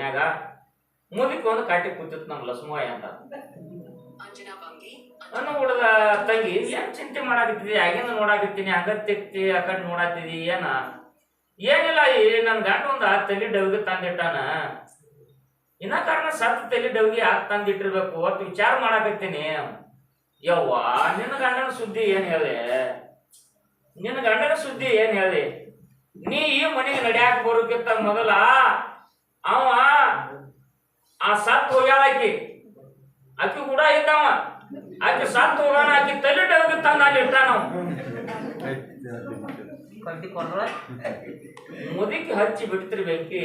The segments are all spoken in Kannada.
ಓನ್ಯಾಗ ಮುದುಕಿ ಒಂದು ಕಾಟಿ ಕೂತಿತ್ತು ನಮ್ಮ ಲಸ್ಮೋಯ್ ಅಂತ. ನನ್ನ ಹುಡುಗ ತಂಗಿ ಏನ್ ಚಿಂತೆ ಮಾಡಾಕತ್ತಿದಿ? ಆಗಿಂದ ನೋಡಾಕತ್ತೀನಿ ಅಗತ್ಯಕ್ತಿ ಆ ಕಡೆ ನೋಡಾತಿದಿ ಏನ? ಏನಿಲ್ಲ ಈ ನನ್ ಗಂಡ ಆ ತಲೆ ಡವ್ಗೆ ತಂದಿಟ್ಟಾನ. ಇನ್ನ ಕಾರಣ ಸತ್ ತಲೆ ಡವ್ಗೆ ಯಾಕೆ ತಂದಿಟ್ಟಿರ್ಬೇಕು ಒಟ್ಟು ವಿಚಾರ ಮಾಡಾಕತ್ತೀನಿ. ಯವ್ವ ನಿನ್ನ ಗಂಡನ ಸುದ್ದಿ ಏನ್ ಹೇಳಿ? ನಿನ್ನ ಗಂಡನ ಸುದ್ದಿ ಏನ್ ಹೇಳಿ? ನೀ ಈ ಮನೆಗೆ ನಡ್ಯಾಕ ಬರೋಕ್ಕಿಂತ ಮೊದಲ ಅವ ಆ ಸತ್ ಹೋಗ್ಯಾಳ ಆಕಿ. ಆಕಿ ಕೂಡ ಇದ್ದಾವ. ಆಕಿ ಸತ್ ಹೋಗೋಣ ಆಕಿ ತಲೆ ಡವಿಗೆ ತಂದ ಅಲ್ಲಿ ಇಟ್ಟಾನ ಅವ. ಮುದುಕಿ ಹಚ್ಚಿ ಬಿಡ್ತಿರಿ ಬೆಂಕಿ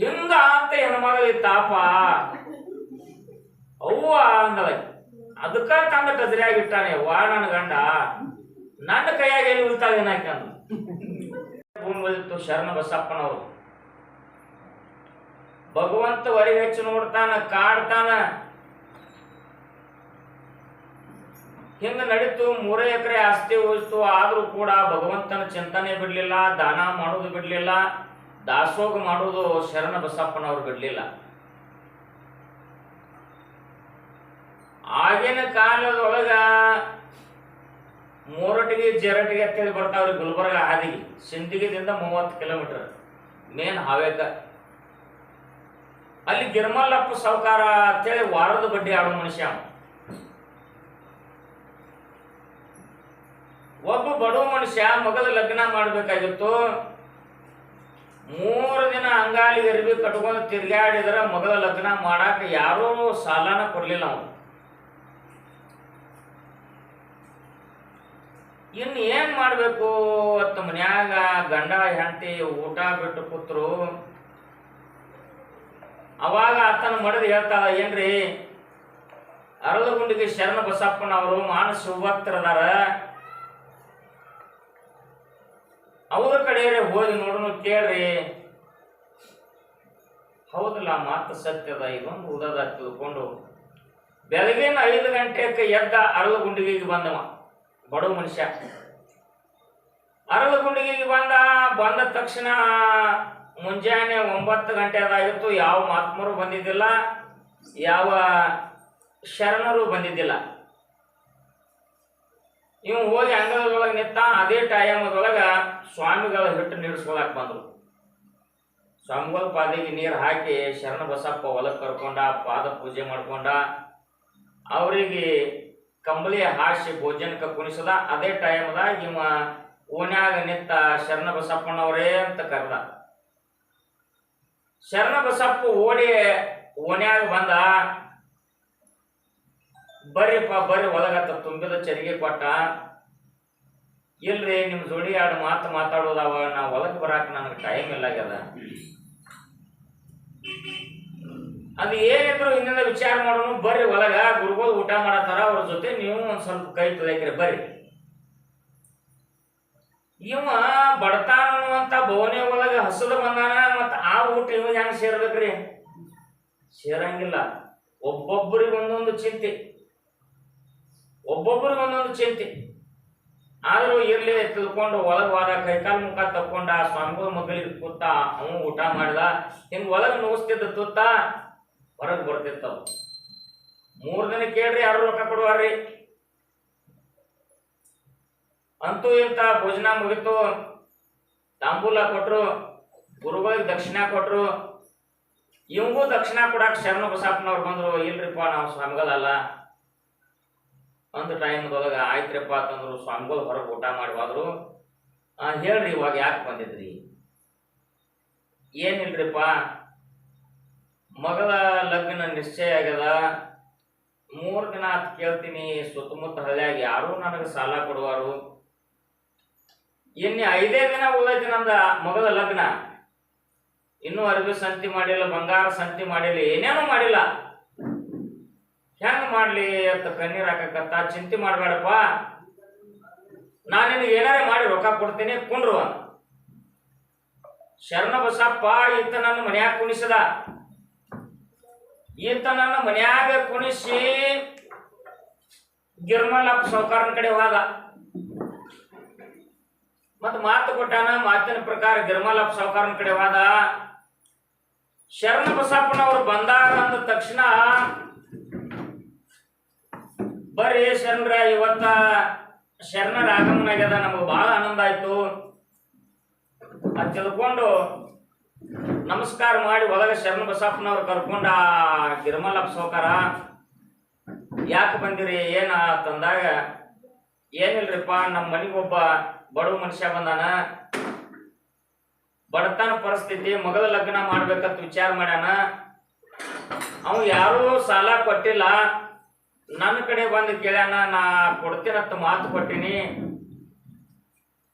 ಹಿಂಗ ಅಂತ ಹೆಣ್ಮಗಳಿಗೆ ತಾಪ ಅವ್ವ ಅಂದಳ. ಅದಕ್ಕ ತಂದ ಟದ್ರಿಯಾಗಿ ಇಟ್ಟಾನೆ, ವಾ ನನ್ನ ಗಂಡ. ನನ್ನ ಕೈಯಾಗ ಎಲ್ಲಿ ಉಳ್ತಾಳೆ ಏನಾಯ್ತಂದು ಭೂಮಿತ್ತು ಶರಣ ಬಸಪ್ಪನವರು. ಭಗವಂತ ಒರಿ ಹೆಚ್ಚು ನೋಡ್ತಾನ, ಕಾಡ್ತಾನ. ಹಿಂಗ ನಡೀತು, ಮೂರೇ ಎಕರೆ ಆಸ್ತಿ ಉಳಿಸ್ತು, ಆದ್ರೂ ಕೂಡ ಭಗವಂತನ ಚಿಂತನೆ ಬಿಡ್ಲಿಲ್ಲ, ದಾನ ಮಾಡೋದು ಬಿಡ್ಲಿಲ್ಲ ದಾಸೋಗ ಮಾಡೋದು ಶರಣ ಬಸಪ್ಪನವ್ರು ಬಿಡ್ಲಿಲ್ಲ. ಆಗಿನ ಕಾಲದೊಳಗ ಮೂರಟಿಗೆ ಜರಟಿಗೆ ಅಂತೇಳಿ ಬರ್ತಾವ್ರಿ ಗುಲ್ಬರ್ಗ ಹಾದಿಗೆ, ಸಿಂದಗಿದಿಂದ ಮೂವತ್ತು ಕಿಲೋಮೀಟರ್ ಮೇನ್ ಹಾವೇಕ. ಅಲ್ಲಿ ಗಿರ್ಮಲ್ಲಪ್ಪ ಸಾವುಕಾರ ಅಂತೇಳಿ ವಾರದ ಬಡ್ಡಿ ಆಡೋ ಮನುಷ್ಯ. ಒಬ್ಬ ಬಡವ ಮನುಷ್ಯ ಮಗದ ಲಗ್ನ ಮಾಡಬೇಕಾಗಿತ್ತು. ಮೂರು ದಿನ ಅಂಗಾಲಿ ಅರಿವಿ ಕಟ್ಕೊಂಡು ತಿರ್ಗಾಡಿದ್ರ ಮಗದ ಲಗ್ನ ಮಾಡಾಕ ಯಾರೂ ಸಾಲನ ಕೊಡ್ಲಿಲ್ಲ ಅವನು. ಇನ್ನು ಏನ್ ಮಾಡಬೇಕು ಅಂತ ಮನ್ಯಾಗ ಗಂಡ ಹೆಂಡತಿ ಊಟ ಬಿಟ್ಟು ಕೂತ್ರು. ಅವಾಗ ಆತನ ಮಡದ್ ಹೇಳ್ತಾಳ, ಏನ್ರಿ? ಅರಳಗುಂಡಿಗೆ ಶರಣ ಬಸಪ್ಪನವರು ಮಾನಸ ಭಕ್ತರದಾರ ಅವ್ರ ಕಡೆ ಹೋಗಿ ನೋಡೋಣ ಕೇಳ್ರಿ. ಹೌದಲ್ಲ ಮಾತು ಸತ್ಯದ ಇದೊಂದು ಉದದ ತಿಳ್ಕೊಂಡು. ಬೆಳಗಿನ ಐದು ಗಂಟೆಗೆ ಎದ್ದ ಅರಳಗುಂಡಿಗೆ ಬಂದವ ಬಡ ಮನುಷ್ಯ. ಅರಳಗುಂಡಿಗೆ ಬಂದ ಬಂದ ತಕ್ಷಣ ಮುಂಜಾನೆ ಒಂಬತ್ತು ಗಂಟೆದಾಗಿತ್ತು ಯಾವ ಮಹಾತ್ಮರು ಬಂದಿದ್ದಿಲ್ಲ, ಯಾವ ಶರಣರು ಬಂದಿದ್ದಿಲ್ಲ. ಇವು ಹೋಗಿ ಅಂಗಳದೊಳಗೆ ನಿಂತ ಅದೇ ಟೈಮದೊಳಗೆ ಸ್ವಾಮಿಗಳ ಹಿಟ್ಟು ನೀಡಿಸ್ಕೊಳಕ್ ಬಂದ್ರು. ಸ್ವಾಮಿಗಳ ಪಾದಿಗೆ ನೀರು ಹಾಕಿ ಶರಣ ಬಸಪ್ಪ ಹೊಲಕ್ಕೆ ಕರ್ಕೊಂಡ, ಪಾದ ಪೂಜೆ ಮಾಡ್ಕೊಂಡ, ಅವರಿಗೆ ಕಂಬಳಿ ಹಾಸಿ ಭೋಜನಕ್ಕೆ ಕುಣಿಸದ. ಅದೇ ಟೈಮ್ದಾಗ ಇವ ಓನ್ಯಾಗ ನಿಂತ ಶರಣ ಬಸಪ್ಪನವರೇ ಅಂತ ಕರೆದ. ಶರಣ ಬಸಪ್ಪ ಓಡಿ ಓಣ್ಯಾಗ ಬಂದ, ಬರ್ರಿಪ್ಪ, ಬರ್ರಿ ಒಳಗತ್ತ ತುಂಬಿದ ಚರಿಗೆ ಕೊಟ್ಟ, ಇಲ್ರಿ ನಿಮ್ಮ ಜೋಡಿ ಎರಡು ಮಾತು ಮಾತಾಡೋದವ, ನಾ ಒಳಗೆ ಬರಾಕ ನನಗೆ ಟೈಮ್ ಇಲ್ಲ ಆಗ್ಯದ. ಅದು ಏನಿದ್ರು ಹಿಂದಿನ ವಿಚಾರ ಮಾಡೋನು, ಬರ್ರಿ ಒಳಗ, ಗುರುಗಳು ಊಟ ಮಾಡತ್ತಾರ, ಅವ್ರ ಜೊತೆ ನೀವು ಒಂದು ಸ್ವಲ್ಪ ಕೈ ತೊಳೆಯಕ್ರಿ, ಬರ್ರಿ. ಇವ ಬಡತಾನ ಅನ್ನುವಂತ ಭವನೆ ಒಳಗ ಹಸದ ಬಂದಾನ ಮತ್ತ ಆ ಊಟ ಇವ ಹೆಂಗ್ ಸೇರ್ಬೇಕ್ರಿ? ಸೇರಂಗಿಲ್ಲ. ಒಬ್ಬೊಬ್ಬರಿಗೆ ಒಂದೊಂದು ಚಿಂತೆ. ಒಬ್ಬೊಬ್ಬರಿಗೆ ಒಂದೊಂದು ಚಿಂತೆ. ಆದರೂ ಇರ್ಲಿ ತಿಳ್ಕೊಂಡು ಒಳಗೆ ಹೋದ ಕೈಕಾಲ್ ಮುಖ ತಕ್ಕೊಂಡ ಸ್ವಾಮಿಗಳ ಮಗಳಿಗೆ ಕೂತ ಅವನು ಊಟ ಮಾಡಿದ. ಹಿಂಗೆ ಒಳಗೆ ನೋಸ್ತಿದ್ದ ತುತ್ತ ಹೊರಗ್ ಬರ್ತಿತ್ತವ. ಮೂರು ದಿನ ಕೇಳ್ರಿ ಯಾರು ರೊಕ್ಕ ಕೊಡುವಾರ್ರಿ? ಅಂತೂ ಇಂತ ಭೋಜನ ಮುಗಿತು. ತಾಂಬೂಲ ಕೊಟ್ಟರು ಗುರುಗಳಿಗೆ ದಕ್ಷಿಣ ಕೊಟ್ಟರು ಇವಂಗೂ ದಕ್ಷಿಣ ಕೊಡಕ್ಕೆ ಶರಣ ಬಸಪ್ಪನವ್ರು ಬಂದರು, ಇಲ್ರಿಪ್ಪ ನಾವು ಸ್ವಾಮಿಗಳಲ್ಲ. ಒಂದು ಟೈಮ್ದೊಳಗೆ ಆಯ್ತ್ರಪ್ಪ ಅಂತಂದ್ರು, ಸ್ವಾಮಿಗಳು ಹೊರಗೆ ಊಟ ಮಾಡುವಾದ್ರು ಹೇಳ್ರಿ ಇವಾಗ ಯಾಕೆ ಬಂದಿದ್ರಿ? ಏನಿಲ್ರಿಪ್ಪ? ಮಗಳ ಲಗ್ನ ನಿಶ್ಚಯ ಆಗ್ಯದ. ಮೂರು ದಿನ ಅಂತ ಕೇಳ್ತೀನಿ, ಸುತ್ತಮುತ್ತ ಹಳ್ಳಿಯಾಗಿ ಯಾರೂ ನನಗೆ ಸಾಲ ಕೊಡುವಾರು. ಇನ್ನು ಐದೇ ದಿನ ಉಳಿದೈತಿ ನಂದ ಮಗದ ಲಗ್ನ. ಇನ್ನೂ ಅರಬಿ ಸಂತಿ ಮಾಡಿಲ್ಲ, ಬಂಗಾರ ಸಂತಿ ಮಾಡಿಲ್ಲ, ಏನೇನೂ ಮಾಡಿಲ್ಲ. ಹೆಂಗ್ ಮಾಡ್ಲಿ ಅಂತ ಕಣ್ಣೀರ್ ಹಾಕಕತ್ತ, ಚಿಂತೆ ಮಾಡಬೇಡಪ್ಪ. ನಾನು ಏನಾರ ಮಾಡಿ ರೊಕ್ಕ ಕೊಡ್ತೀನಿ, ಕುಂಡ್ರು. ಶರಣ ಬಸಪ್ಪ ಈತ ನನ್ನ ಮನ್ಯಾಗ ಕುಣಿಸದ. ಈತ ನನ್ನ ಮನ್ಯಾಗ ಕುಣಿಸಿ ಗಿರ್ಮಲ್ಲಪ್ಪ ಸಾವುಕಾರನ ಕಡೆ ಹೋದ. ಮತ್ ಮಾತು ಕೊಟ್ಟಾನ ಮಾತಿನ ಪ್ರಕಾರ ಗಿರ್ಮಾಲಪ್ಪ ಸಾವುಕಾರನ ಕಡೆ ಹೋದ ಶರಣ ಬಸಪ್ಪನವರು ಬಂದಾರ ಅಂದ ತಕ್ಷಣ ಬರ್ರಿ ಶರಣರ, ಇವತ್ತ ಶರಣರ ಆಗಮನ ಆಗ್ಯದ, ನಮಗೆ ಬಹಳ ಆನಂದ ಆಯ್ತು. ಅದ್ ತಿಳ್ಕೊಂಡು ನಮಸ್ಕಾರ ಮಾಡಿ ಒಳಗೆ ಶರಣ ಬಸಪ್ಪನವ್ರು ಕರ್ಕೊಂಡ ಗಿರ್ಮಲಪ್ಪ ಸೌಕಾರ ಯಾಕೆ ಬಂದಿರಿ? ಏನ ತಂದಾಗ? ಏನಿಲ್ರಿಪ್ಪ ನಮ್ಮ ಮನೆಗೊಬ್ಬ ಬಡವ ಮನುಷ್ಯ ಬಂದಾನ. ಬಡತನ ಪರಿಸ್ಥಿತಿ, ಮಗಳ ಲಗ್ನ ಮಾಡ್ಬೇಕಂತ ವಿಚಾರ ಮಾಡ್ಯಾನ. ಅವ ಯಾರೂ ಸಾಲ ಕೊಟ್ಟಿಲ್ಲ. ನನ್ನ ಕಡೆ ಬಂದು ಕೇಳ್ಯಾನ, ನಾ ಕೊಡ್ತೀನಂತ ಮಾತು ಕೊಟ್ಟಿನಿ.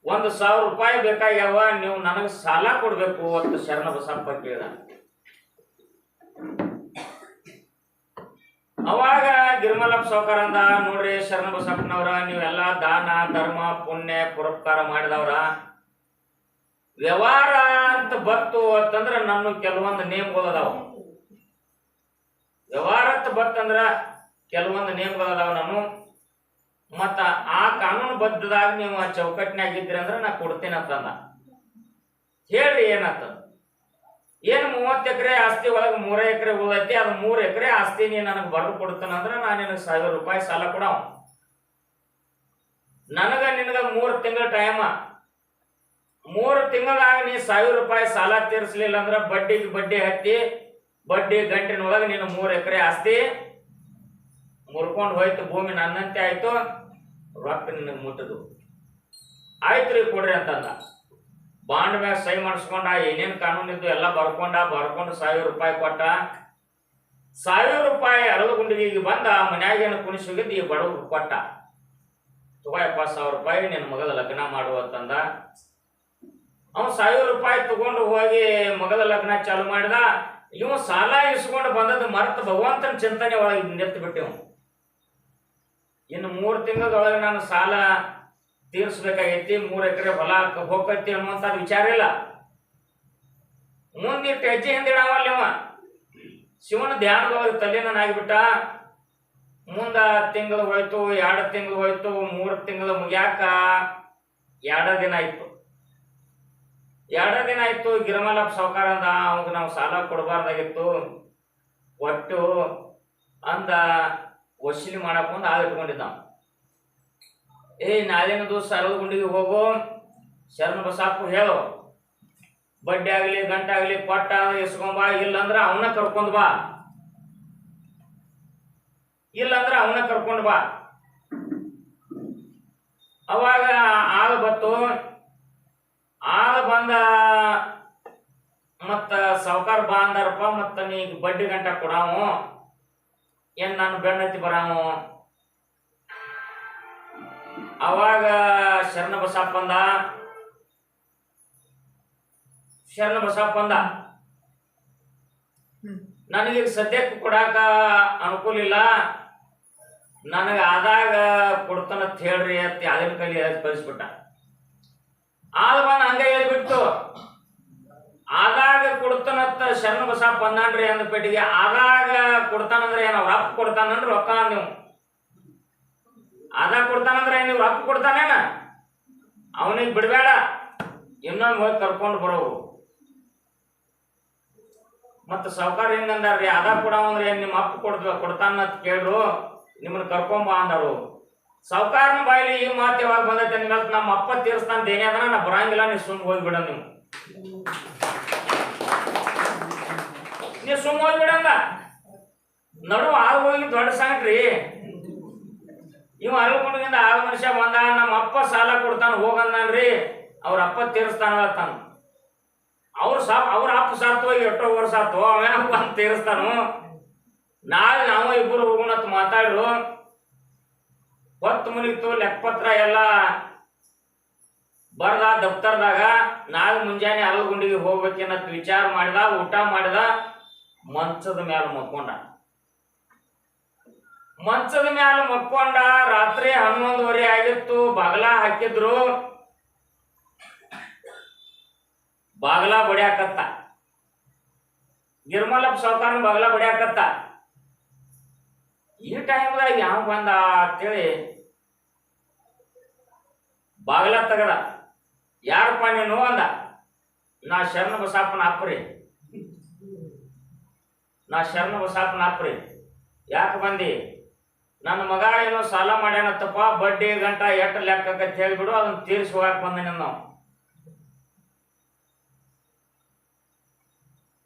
ಒಂದು ಸಾವಿರ ರೂಪಾಯಿ ಬೇಕಾಗ್ಯಾವ, ನೀವು ನನಗೆ ಸಾಲ ಕೊಡಬೇಕು. ಅಂತ ಶರಣ ಬಸಪ್ಪ ಕೇಳ ಅವಾಗ ಗಿರ್ಮಲಪ್ಪ ಸೌಕರ್ ಅಂದ ನೋಡ್ರಿ ಶರಣ ಬಸಪ್ಪನವ್ರ ನೀವೆಲ್ಲ ದಾನ, ಧರ್ಮ, ಪುಣ್ಯ, ಪುರಸ್ಕಾರ ಮಾಡಿದವ್ರ. ವ್ಯವಹಾರ ಅಂತ ಬತ್ತು ಅಂತಂದ್ರ ನನ್ನ ಕೆಲವೊಂದು ನೇಮ್ಗಳು ಅದಾವ. ವ್ಯವಹಾರ ಅಂತ ಬತ್ತಂದ್ರ ಕೆಲವೊಂದು ನೇಮ್ಗಳು ಅದಾವ ನಾನು. ಮತ್ತ ಆ ಕಾನೂನು ಬದ್ಧದಾಗ ನೀವು ಆ ಚೌಕಟ್ಟಿನಾಗ ಇದ್ರಿ ಅಂದ್ರ ನಾ ಕೊಡ್ತೀನಿ ಅಂತಂದ. ಹೇಳ್ರಿ ಏನಂತ ಏನ್ ಮೂವತ್ತು ಎಕರೆ ಆಸ್ತಿ ಒಳಗೆ ಮೂರ ಎಕರೆ ಉಳೈತಿ, ಅದು ಮೂರ್ ಎಕರೆ ಆಸ್ತಿ ನೀ ನನಗೆ ಬರೆದು ಕೊಡ್ತಾನ ಅಂದ್ರೆ ನಾ ನಿನಗೆ ಸಾವಿರ ರೂಪಾಯಿ ಸಾಲ ಕೊಡವ. ನನಗ ನಿನಗ ಮೂರ್ ತಿಂಗಳ ಟೈಮ ಮೂರು ತಿಂಗಳಾಗ ನೀ ಸಾವಿರ ರೂಪಾಯಿ ಸಾಲ ತೀರಿಸ್ಲಿಲ್ಲ ಅಂದ್ರ ಬಡ್ಡಿಗೆ ಬಡ್ಡಿ ಹತ್ತಿ, ಬಡ್ಡಿ ಗಂಟಿನೊಳಗೆ ನೀನು ಮೂರು ಎಕರೆ ಆಸ್ತಿ ಮುರ್ಕೊಂಡು ಹೋಯ್ತು, ಭೂಮಿ ನನ್ನಂತೆ ಆಯ್ತು, ರೊಕ್ಕ ನಿನಗೆ ಮುಟ್ಟದು. ಆಯ್ತು ರೀ ಕೊಡ್ರಿ ಅಂತಂದ. ಬಾಂಡ್ ಮ್ಯಾಗ ಸಹಿ ಮಾಡಿಸ್ಕೊಂಡ, ಏನೇನು ಕಾನೂನು ಇದ್ದು ಎಲ್ಲ ಬರ್ಕೊಂಡ, ಬರ್ಕೊಂಡು ಸಾವಿರ ರೂಪಾಯಿ ಕೊಟ್ಟ. ಸಾವಿರ ರೂಪಾಯಿ ಅರಳುಗುಂಡಿಗೆ ಬಂದ ಮನ್ಯಾಗೇನು ಕುಣಿಸಿ ಹೋಗಿದ್ದು ಈ ಬಡವ್ರು ಕೊಟ್ಟ. ತಗೋ ಸಾವಿರ ರೂಪಾಯಿ ನಿನ್ನ ಮಗದ ಲಗ್ನ ಮಾಡುವಂತಂದ ಅಂತಂದ. ಅವ ಸಾವಿರ ರೂಪಾಯಿ ತಗೊಂಡು ಹೋಗಿ ಮಗದ ಲಗ್ನ ಚಾಲು ಮಾಡಿದ. ಇವ ಸಾಲ ಇಸ್ಕೊಂಡು ಬಂದದ್ದು ಮರೆತು ಭಗವಂತನ ಚಿಂತನೆ ಒಳಗೆ ನಿಂತು ಬಿಟ್ಟಿವ್ ಇನ್ನು ಮೂರು ತಿಂಗಳದೊಳಗೆ ನಾನು ಸಾಲ ತೀರಿಸ್ಬೇಕಾಗೈತಿ, ಮೂರು ಎಕರೆ ಹೊಲ ಹೋಗೈತಿ ಅನ್ನುವಂಥ ವಿಚಾರ ಇಲ್ಲ. ಮುಂದಿಟ್ಟು ಹೆಜ್ಜೆ ಹಿಂದಿಡವಲ್ಲ ಇವ ಶಿವನ ಧ್ಯಾನದೊಳಗೆ ತಲೆನಾಗಿಬಿಟ್ಟ ಮುಂದ ತಿಂಗಳು ಹೋಯ್ತು, ಎರಡು ತಿಂಗಳು ಹೋಯ್ತು, ಮೂರು ತಿಂಗಳು ಮುಗ್ಯಾಕ ಎರಡು ದಿನ ಆಯ್ತು. ಎರಡು ದಿನ ಆಯ್ತು ಗಿರಮಲಪ್ಪ ಸಾವುಕಾರ ಅಂದ ಅವಾಗ ನಾವು ಸಾಲ ಕೊಡಬಾರ್ದಾಗಿತ್ತು. ಒಟ್ಟು ಅಂದ ವಸೂಲಿ ಮಾಡಕ್ ಒಂದು ಆಳು ಇಟ್ಕೊಂಡಿದ್ದ ಅವ. ಏ ನಾಳಿನ ದಿವಸ ಅರವತ್ತು ಗುಂಡಿಗೆ ಹೋಗು. ಶರಣ ಬಸಾಪು ಹೇಳು. ಬಡ್ಡಿ ಆಗಲಿ ಗಂಟಾಗಲಿ ಪಟ್ಟ ಇಸ್ಕೊಂಬಾ ಇಲ್ಲಂದ್ರ ಅವನ್ನ ಕರ್ಕೊಂಡು ಬಾ. ಇಲ್ಲಂದ್ರ ಅವನ್ನ ಕರ್ಕೊಂಡು ಬಾ. ಅವಾಗ ಆಳು ಬತ್ತು. ಆಳು ಬಂದ, ಮತ್ತ ಸಾವುಕಾರ ಬಾ ಅಂದಾರಪ್ಪ, ಮತ್ತ ನೀ ಬಡ್ಡಿ ಗಂಟ ಕೊಡಾವು. ಏನ್ ನಾನು ಬೆಣ್ಣತ್ತಿ ಬರಾವು? ಅವಾಗ ಶರಣ ಬಸಪ್ಪ ಅಂದ ಶರಣ ಬಸಪ್ಪ ಅಂದ ನನಗೆ ಸದ್ಯಕ್ಕೆ ಕೊಡಾಕ ಅನುಕೂಲ ಇಲ್ಲ. ನನಗೆ ಆದಾಗ ಕೊಡ್ತಾನಂತ ಹೇಳ್ರಿ ಅಂತ ಯಾವ್ದಿನ ಕೈಲಿ ಕಳಿಸ್ಬಿಟ್ಟ. ಆಲ್ವಾ ಬಂದ ಹಂಗ ಹೇಳ್ಬಿಟ್ಟು ಆದಾಗ ಕೊಡ್ತಾನಂತ ಶರಣ ಬಸಪ್ಪ ಅಂದಾನ್ರಿ ಅಂದ ಪೇಟಿಗೆ ಆದಾಗ ಕೊಡ್ತಾನಂದ್ರೆ ಏನೋ ರಪ್ಪ ಕೊಡ್ತಾನಂದ್ರೆ ರೊಕ್ಕ ನೀವು ಆದಾಗ ಕೊಡ್ತಾನಂದ್ರೆ ನೀವು ರೊಕ್ಕ ಕೊಡ್ತಾನೇನ ಅವನಿಗೆ ಬಿಡಬೇಡ. ಇನ್ನೊಂದು ಹೋಗಿ ಕರ್ಕೊಂಡು ಬರೋವು. ಮತ್ತು ಸಾವುಕಾರ ಹೆಂಗಂದಾರ್ರಿ ಅದ ಕೊಡ ಅಂದ್ರೆ ಏನ್ ನಿಮ್ಮ ಅಪ್ಪ ಕೊಡ್ತ ಕೊಡ್ತಾನ ಅಂತ ಕೇಳ್ರು, ನಿಮ್ಮನ್ನ ಕರ್ಕೊಂಬ ಅಂದರು. ಸಾವುಕಾರನ ಬಾಯಿಲಿ ಈ ಮಾತು ಯಾವಾಗ ಬಂದೈತೆ ಅಂದ್ಮೇಲೆ ನಮ್ಮ ಅಪ್ಪ ತೀರಿಸ್ತಾನ ದೇನೆ ಅದನ್ನ ನಾ ಬರಂಗಿಲ್ಲ ನೀವು ಸುಮ್ ಹೋಗ್ಬಿಡ ನೀವು. ನೀವು ಸುಮ್ ಹೋಗ್ಬಿಡಂಗ ನಡು ಆಗ ಹೋಗಿ ದೊಡ್ಡ ಸಂಗ್ರಿ ಇವ ಅರಳ್ಕೊಂಡಿಂದ ಆಳು ಮನುಷ್ಯ ಬಂದ ನಮ್ಮ ಅಪ್ಪ ಸಾಲ ಕೊಡ್ತಾನ ಹೋಗಂದನ್ರಿ ಅವ್ರ ಅಪ್ಪ ತೀರಿಸ್ತಾನ ತಾನು. ಅವ್ರ ಸಾ ಅವ್ರ ಅಪ್ಪ ಹೋಗಿ ಎಷ್ಟೋ ವರ್ಷ ಆತು ಅವೇನಪ್ಪ ಬಂದು ತೀರಿಸ್ತಾನು? ನಾಳೆ ನಾವು ಇಬ್ಬರು ಹೋಗೋಣ ಅಂತ ಮಾತಾಡ್ರು. ಹೊತ್ತು ಮುನಿತು ಲೆಕ್ಕಪತ್ರ ಎಲ್ಲ ಬರ್ದ ದಫ್ತರ್ದಾಗ ನಾಳೆ ಮುಂಜಾನೆ ಅಲ್ಗುಂಡಿಗೆ ಹೋಗ್ಬೇಕೇನತ್ ವಿಚಾರ ಮಾಡಿದ, ಊಟ ಮಾಡಿದ, ಮಂಚದ ಮೇಲೆ ಮಕ್ಕೊಂಡ ಮಂಚದ ಮ್ಯಾಲ ಮಕ್ಕೊಂಡ ರಾತ್ರಿ ಹನ್ನೊಂದುವರೆ ಆಗಿತ್ತು, ಬಾಗಲ ಹಾಕಿದ್ರು. ಬಾಗಲ ಬಡಿಯಾಕತ್ತ. ನಿರ್ಮಲ ಸಾವುಕಾರನ ಬಾಗಲ ಬಡಿಯಾಕತ್ತ. ಈ ಟೈಮ್ದಾಗ ಯಾವ ಬಂದ ಅಂತೇಳಿ ಬಾಗಲ ತಗದ. ಯಾರಪ್ಪ ನೀನು ಅಂದ. ನಾ ಶರಣ ಬಸಾಪನ ಅಪ್ಪರಿ ನಾ ಶರಣ ಬಸಾಪನ ಅಪ್ರಿ ಯಾಕೆ ಬಂದಿ? ನನ್ನ ಮಗ ಏನೋ ಸಾಲ ಮಾಡ್ಯಾನತ್ತಪ್ಪ, ಬಡ್ಡಿ ಗಂಟ ಎಟ್ಟು ಲೆಕ್ಕಕ್ಕೆ ಹೇಳ್ಬಿಡು, ಅದನ್ನ ತೀರಿಸಿ ಹೋಗಕ್ ಬಂದಿನ ನಾವು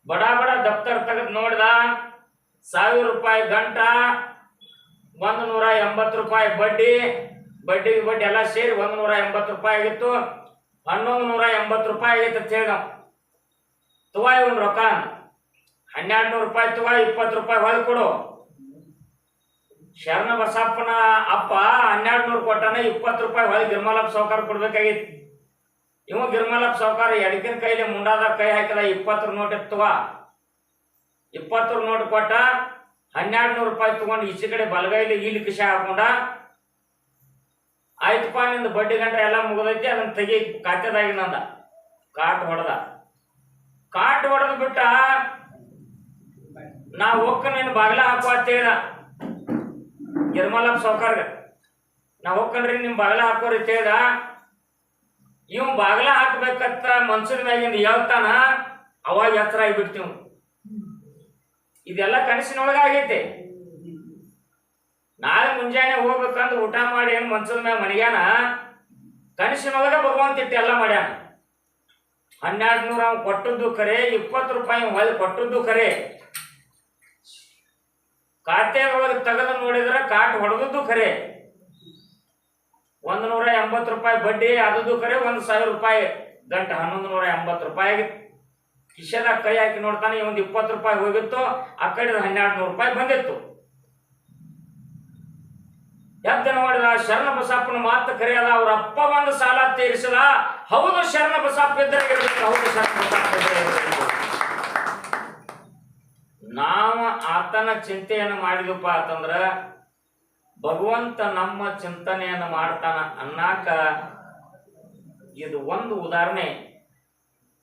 ಬಡ ಬಡ ದಪ್ತರ್ ತೆಗೆದು ನೋಡ್ದ, ಸಾವಿರ ರೂಪಾಯಿ ಗಂಟ, ಒಂದು ನೂರ ಎಂಬತ್ತು ರೂಪಾಯಿ ಬಡ್ಡಿ ಬಡ್ಡಿ ಬಡ್ಡಿ ಎಲ್ಲ ಸೇರಿ ಒಂದು ನೂರ ಎಂಬತ್ತು ರೂಪಾಯಿ ಆಗಿತ್ತು. ಹನ್ನೊಂದು ನೂರ ಎಂಬತ್ತು ರೂಪಾಯಿ ಆಗಿತ್ತು ಅಂತ ಹೇಳ್ದ ತುವಾ ಇವನ್ ರೊಕ್ಕ ಹನ್ನೆರಡು ನೂರು ರೂಪಾಯಿ ತುವಾ ಇಪ್ಪತ್ತು ರೂಪಾಯಿ ಹೊಳ್ ಕೊಡು. ಶರಣ ಬಸಪ್ಪನ ಅಪ್ಪ ಹನ್ನೆರಡು ನೂರು ಕೊಟ್ಟಾನೆ ಇಪ್ಪತ್ತು ರೂಪಾಯಿ ಹೊಳಿ ಗಿರ್ಮಲಪ್ಪ ಸಾವುಕಾರ ಕೊಡ್ಬೇಕಾಗಿತ್ತು. ಇವ ಗಿರ್ಮಲಪ್ಪ ಸಾವುಕಾರ ಎಡಕಿನ ಕೈಲಿ ಮುಂಡಾದ ಕೈ ಹಾಕಿದ ಇಪ್ಪತ್ತರ ನೋಟ್ ಇತ್ತುವ ಇಪ್ಪತ್ತರ ನೋಟ್ ಕೊಟ್ಟ ಹನ್ನೆರಡು ನೂರು ರೂಪಾಯಿ ತಗೊಂಡು ಈಚೆ ಕಡೆ ಬಲಗೈಲಿ ಇಲ್ಲಿ ಕಿಶ ಹಾಕೊಂಡ. ಆಯ್ತಪ್ಪ, ನಿಂದು ಬಡ್ಡಿ ಗಂಟೆ ಎಲ್ಲ ಮುಗಿದೈತಿ, ಅದನ್ನ ತೆಗಿ ನಂದ ಕಾಟ್ ಹೊಡೆದ. ಕಾಟ್ ಹೊಡೆದು ಬಿಟ್ಟ ನಾ ಹೋಗ್ಕ ನೀನು ಬಾಗಿಲ ಹಾಕುವ ಅಂತ ಹೇಳ್ದ ಗಿರ್ಮಲಪ್ಪ ಸಾವುಕಾರ್ಗ. ನಾ ಹೋಗ್ಕನ್ರಿ ನಿಮ್ ಬಾಗಲ ಹಾಕೋರಿ ಹೇಳ್ದ ಇವ್ ಬಾಗಲ ಹಾಕ್ಬೇಕತ್ತ ಮನ್ಸೂರ್ ಮ್ಯಾಗಿಂದ ಹೇಳ್ತಾನ, ಅವಾಗ ಎತ್ತರ ಆಗಿಬಿಡ್ತೀವ್. ಇದೆಲ್ಲ ಕನಸಿನೊಳಗ ಆಗೈತೆ. ನಾಳೆ ಮುಂಜಾನೆ ಹೋಗ್ಬೇಕಂದ್ರೆ ಊಟ ಮಾಡಿ ಏನು ಮನ್ಸೂರ್ ಮ್ಯಾಗ ಮನೆಗ್ಯಾನ, ಕನಸಿನೊಳಗ ಭಗವಂತ ಇಟ್ಟು ಎಲ್ಲ ಮಾಡ್ಯಾನ. ಹನ್ನೆರಡು ನೂರ ಕೊಟ್ಟದ್ದು ಕರೆ ಇಪ್ಪತ್ತು ರೂಪಾಯಿ ಹೊಲ್ ಕೊಟ್ಟದ್ದು ಖರೆ. ಖಾತೆ ಒಳಗೆ ತೆಗೆದು ನೋಡಿದ್ರೆ ಕಾಟ್ ಹೊಡೆದದ್ದು ಖರೆ. ಒಂದು ನೂರ ಎಂಬತ್ತು ರೂಪಾಯಿ ಬಡ್ಡಿ ಅದದ್ದು ಖರೆ, ಒಂದು ಸಾವಿರ ರೂಪಾಯಿ. ಗಂಟ ಹನ್ನೊಂದು ನೂರ ಎಂಬತ್ತು ರೂಪಾಯಿ ಕಿಶೆದಾಗ ಕೈ ಹಾಕಿ ನೋಡ್ತಾನೆ ಒಂದು ಇಪ್ಪತ್ತು ರೂಪಾಯಿ ಹೋಗಿತ್ತು, ಆ ಕಡೆ ಹನ್ನೆರಡು ನೂರು ರೂಪಾಯಿ ಬಂದಿತ್ತು. ಎದ್ದ ನೋಡಿದ ಶರಣ ಬಸಪ್ಪನ ಮಾತು ಕರೆಯದ ಅವ್ರ ಅಪ್ಪ ಬಂದು ಸಾಲ ತೀರಿಸದ, ಹೌದು ಶರಣ ಬಸಪ್ಪ ಇದ್ದರೆ ಹೌದು ಶರಣ ಬಸಪ್ಪ ಇದ್ದರೆ ಇರ್ಬೇಕು ನಾವು ಆತನ ಚಿಂತೆಯನ್ನು ಮಾಡಿದಪ್ಪ ಅಂತಂದ್ರ, ಭಗವಂತ ನಮ್ಮ ಚಿಂತನೆಯನ್ನು ಮಾಡ್ತಾನ ಅನ್ನಾಕ ಇದು ಒಂದು ಉದಾಹರಣೆ.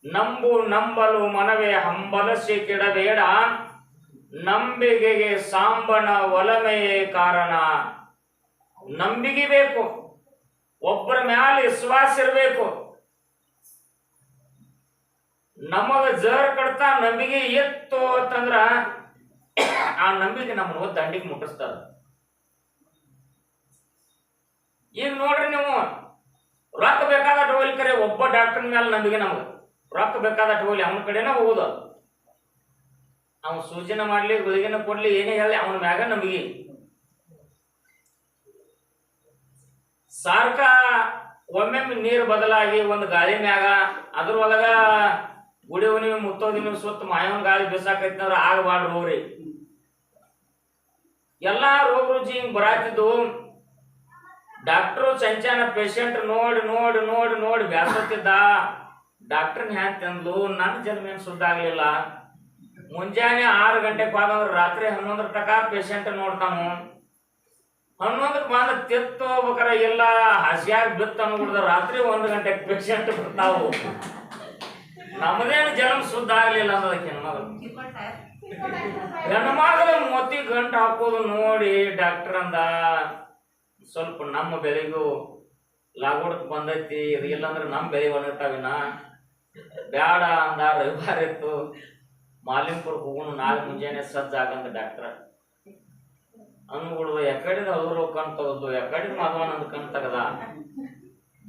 ನಂಬು ನಂಬಲು ಮನವೇ ಹಂಬಲಸಿ ಕೆಡಬೇಡ. ನಂಬಿಕೆಗೆ ಸಾಂಬಣ ಒಲಮೆಯೇ ಕಾರಣ. ನಂಬಿಕೆ ಬೇಕು. ಒಬ್ಬರ ಮ್ಯಾಲೆ ವಿಶ್ವಾಸ ಇರಬೇಕು. ನಮಗ ಜರ್ ಕಡ್ತಾ ನಂಬಿಕೆ ಎತ್ತು ಅಂತಂದ್ರ ಆ ನಂಬಿಕೆ ನಮ್ಮನ್ನು ದಂಡಿಗೆ ಮುಟ್ಟಿಸ್ತದ ಈಗ ನೋಡ್ರಿ ನೀವು, ರೊಕ್ಕ ಬೇಕಾದ ಟೋಲಿ ಕರೆ ಒಬ್ಬ ಡಾಕ್ಟರ್ ಮೇಲೆ ನಂಬಿಕೆ ನಮ್ಗೆ. ರೊಕ್ಕ ಬೇಕಾದ ಟೋಲಿ ಅವನ ಕಡೆನ ಹೋಗುದು. ಅವನು ಸೂಚನೆ ಮಾಡ್ಲಿ, ಗುಳಿಗೆನ ಕೊಡ್ಲಿ, ಏನೇ ಹೇಳಿ ಅವನ ಮ್ಯಾಗ ನಂಬಿಕೆ ಸಾರ್ಕ ಒಮ್ಮೊಮ್ಮೆ ನೀರು ಬದಲಾಗಿ ಒಂದು ಗಾಳಿ ಮ್ಯಾಗ, ಅದ್ರೊಳಗ ಗುಡಿ ಹುಣ್ಣಿಮೆ ಮುತ್ತೋದಿನ ಸುತ್ತ ಮಾಯವನ್ ಗಾಳಿ ಬಿಸಾಕೈತಂದ್ರ ಆಗಬಾರ್ದು ಹೋಗ್ರಿ. ಎಲ್ಲಾ ರೋಗ ರುಚಿ ಹಿಂಗೆ ಬರಾತಿದ್ದು ಡಾಕ್ಟ್ರು ಚಂಚಾನ ಪೇಷಂಟ್ ನೋಡಿ ನೋಡಿ ನೋಡಿ ನೋಡಿ ಬ್ಯಾಸತ್ತಿದ್ದ. ಡಾಕ್ಟರ್ನ ಹ್ಯಾಂಗ ತಂದ್ಲು? ನನ್ನ ಜನ್ಮ ಏನು ಆಗಲಿಲ್ಲ. ಮುಂಜಾನೆ ಆರು ಗಂಟೆಗೆ ಬಂದ್ರೆ ರಾತ್ರಿ ಹನ್ನೊಂದರ ತಕ ಪೇಷಂಟ್ ನೋಡ್ತಾನು. ಹನ್ನೊಂದಕ್ಕೆ ಬಂದ ತಿತ್ತು ಹೋಗ್ಬೇಕಾರ ಎಲ್ಲ ಹಸಿಯಾಗಿ ಬಿತ್ತು ಅನ್ಬಿಡ್ದ ರಾತ್ರಿ ಒಂದು ಗಂಟೆಗೆ ಪೇಷಂಟ್ ಬರ್ತಾವು. ನಮ್ಮದೇನು ಜನ್ಮ ಶುದ್ಧ ಆಗ್ಲಿಲ್ಲ ಅನ್ನೋದಕ್ಕೆ ಮಗಳು ಗಂಡು ಮಗಳ ಮೊತ್ತಿ ಗಂಟು ಹಾಕೋದು ನೋಡಿ ಡಾಕ್ಟರ್ ಅಂದ. ಸ್ವಲ್ಪ ನಮ್ಮ ಬೆಲೆಗೂ ಲಾಗೋಡಕ್ ಬಂದೈತಿ, ಇದು ಇಲ್ಲಂದ್ರೆ ನಮ್ಮ ಬೆಲೆ ಬಂದಿರ್ತಾವಿನ ಬ್ಯಾಡ ಅಂದ, ರವಿವಾರ ಇತ್ತು. ಮಾಲಿಂಪುರಕ್ಕೆ ಹೋಗೋಣ ನಾಲ್ಕು ಮುಂಜಾನೆ ಸಜ್ಜಾಗಂದ ಡಾಕ್ಟ್ರ. ಅನ್ಬಿಡುದು ಎಕಡಿದ ಅವರು ಕಣ್ ತೆಗೆದು ಎಕಡೆ ಮಾಧವಾನಂದ ಕಣ್ ತೆಗದ.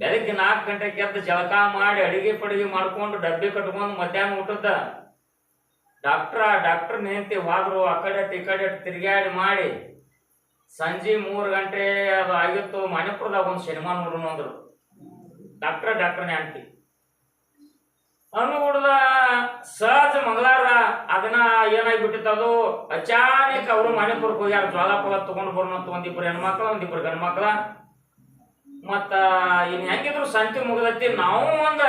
ಬೆಳಗ್ಗೆ ನಾಲ್ಕು ಗಂಟೆಗೆ ಎದ್ದು ಜಳಕ ಮಾಡಿ ಅಡಿಗೆ ಪಡಿಗೆ ಮಾಡ್ಕೊಂಡು ಡಬ್ಬಿ ಕಟ್ಕೊಂಡು ಮಧ್ಯಾಹ್ನ ಊಟದ ಡಾಕ್ಟ್ರ, ಡಾಕ್ಟರ್ ನಿಂತಿ ಹೋದ್ರು, ಆ ಕಡೆ ಈ ಕಡೆ ಅಟ್ ತಿರ್ಗ್ಯಾಡಿ ಮಾಡಿ. ಸಂಜೆ ಮೂರು ಗಂಟೆ ಅದು ಆಗಿತ್ತು, ಮಣಿಪುರದಾಗ ಒಂದು ಸಿನಿಮಾ ನೋಡೋಣ ಅಂದ್ರು. ಡಾಕ್ಟ್ರ, ಡಾಕ್ಟ್ರ್ ಅಂತಿ ಹುಡುಗ ಸಹಜ ಮಂಗಳಾರ, ಅದನ್ನ ಏನಾಗ್ಬಿಟ್ಟಿತ್ತು ಅದು? ಅಚಾನಕ್ ಅವರು ಮಣಿಪುರಕ್ಕೆ ಹೋಗ್ಯಾರ ಜ್ವಾಲ ಪಲ ತಗೊಂಡು ಬರೋಣ ಅಂತ ಒಂದಿಬ್ರು ಹೆಣ್ಮಕ್ಳ, ಒಂದಿಬ್ರು ಗಂಡ್ಮಕ್ಳ. ಮತ್ತ ಇನ್ ಹೆಂಗಿದ್ರು ಸಂತಿ ಮುಗ್ದೈತಿ, ನಾವು ಒಂದ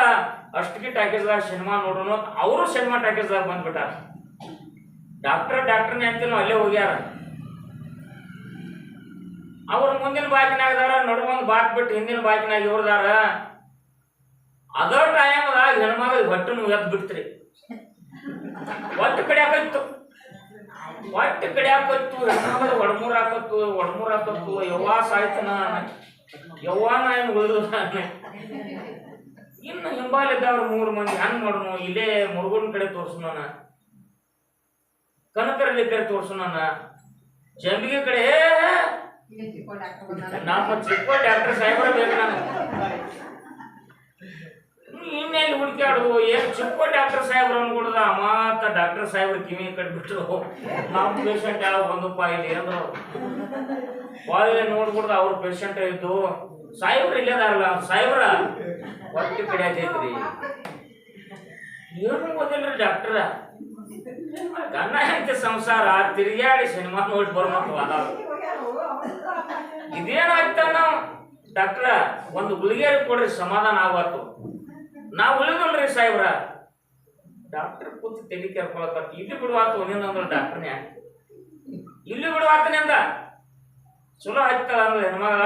ಅಷ್ಟಕ್ಕೆ ಟ್ಯಾಕೇಜ್ದಾಗ ಸಿನಿಮಾ ನೋಡೋಣ ಅವರು ಸಿನಿಮಾ ಟ್ಯಾಕೇಜ್ದಾಗ ಬಂದ್ಬಿಟ್ಟಾರ. ಡಾಕ್ಟರ್ ಡಾಕ್ಟರ್ನೇ ಅಂತಿಲ್ಲ, ಅಲ್ಲೇ ಹೋಗ್ಯಾರ. ಅವ್ರ ಮುಂದಿನ ಬಾಕಿನಾಗ ಅದಾರ, ನಡು ಒಂದು ಬಾಕ್ ಬಿಟ್ಟು ಹಿಂದಿನ ಬಾಕಿನಾಗ ಇವ್ರದಾರ ಅದ ಟೈಮ್ದಾಗ ಹೆಣ್ಮಗಳಿಗೆ ನೀವು ಎದ್ದು ಬಿಡ್ತ್ರಿ. ಒಟ್ಟು ಕಡೆ ಹಾಕತ್ತು ಒಟ್ಟು ಕಡೆ ಹಾಕತ್ತು ಒಡಮೂರ್ ಹಾಕತ್ತು ಒಡಮೂರ್ ಹಾಕತ್ತು, ಯವ್ವಾ ಸಾಯ್ತನ ಯವ್ವಾನ ಏನು ಇನ್ನು ಹಿಂಬಾಲಿದ್ದವ್ರು ಮೂರು ಮಂದಿ, ಹಂಗ್ ಮಾಡೋನು? ಇಲ್ಲೇ ಮುರುಗನ್ ಕಡೆ ತೋರ್ಸೋಣ ಕನಕರಲ್ಲಿ ಕಡೆ ತೋರ್ಸೋಣ ಜಂಬಿಗೆ ಕಡೆ ನಮ್ಮ ಚಿಕ್ಕ ಡಾಕ್ಟರ್ ಸಾಹೇಬರ ಬೇಕು ನಾನು ಇನ್ನೆಲ್ಲಿ ಹುಡುಕಾಡು ಏನ್ ಚಿಕ್ಕ ಡಾಕ್ಟರ್ ಸಾಹೇಬ್ರ ಅನ್ಕೊಡುದ? ಮಾತ ಡಾಕ್ಟರ್ ಸಾಹೇಬ್ರ ಕಿವಿ ಕಟ್ಬಿಟ್ರು ನಮ್ಮ ಪೇಷಂಟ್ ಯಾವ ಬಂದಪ್ಪ ಇಲ್ಲಿ ಅಂದ್ರು ಒಳ್ಳೆ ನೋಡ್ಬಿಡ್ದ ಅವ್ರ ಪೇಷಂಟ್ ಇದ್ದು, ಸಾಹೇಬ್ರ ಇಲ್ಲದಾರಲ್ಲ ಸಾಹೇಬ್ರ, ಹೊಟ್ಟೆ ಕಡೆ ಏನು ಓದಿಲ್ರಿ ಡಾಕ್ಟರ್ ಗಂಡ ಹೆಂಡತಿ ಸಂಸಾರ ತಿರುಗಾಡಿ ಸಿನಿಮಾ ನೋಡಿ ಬರ್ಬೇಕು ಅದಾವ ಇದೇನಾಗ್ತ ನಾವು ಡಾಕ್ಟ್ರ ಒಂದು ಗುಳಿಗೆ ಕೊಡ್ರಿ, ಸಮಾಧಾನ ಆಗತ್ತು ನಾವು ಉಳಿದಲ್ರಿ ಸಾಹೇಬ್ರ. ಡಾಕ್ಟರ್ ಕೂತು ತೆಲಿ ಕೆರ್ಕೊಳಕ ಇಲ್ಲಿ ಬಿಡುವಾತು ಒಂದಿನ ಅಂದ್ರೆ ಡಾಕ್ಟರ್ನೇ ಇಲ್ಲಿ ಬಿಡುವಾತನೆ ಚಲೋ ಆಯ್ತಲ್ಲ ಅಂದ್ರೆ ಹೆಣ್ಮಗಳ?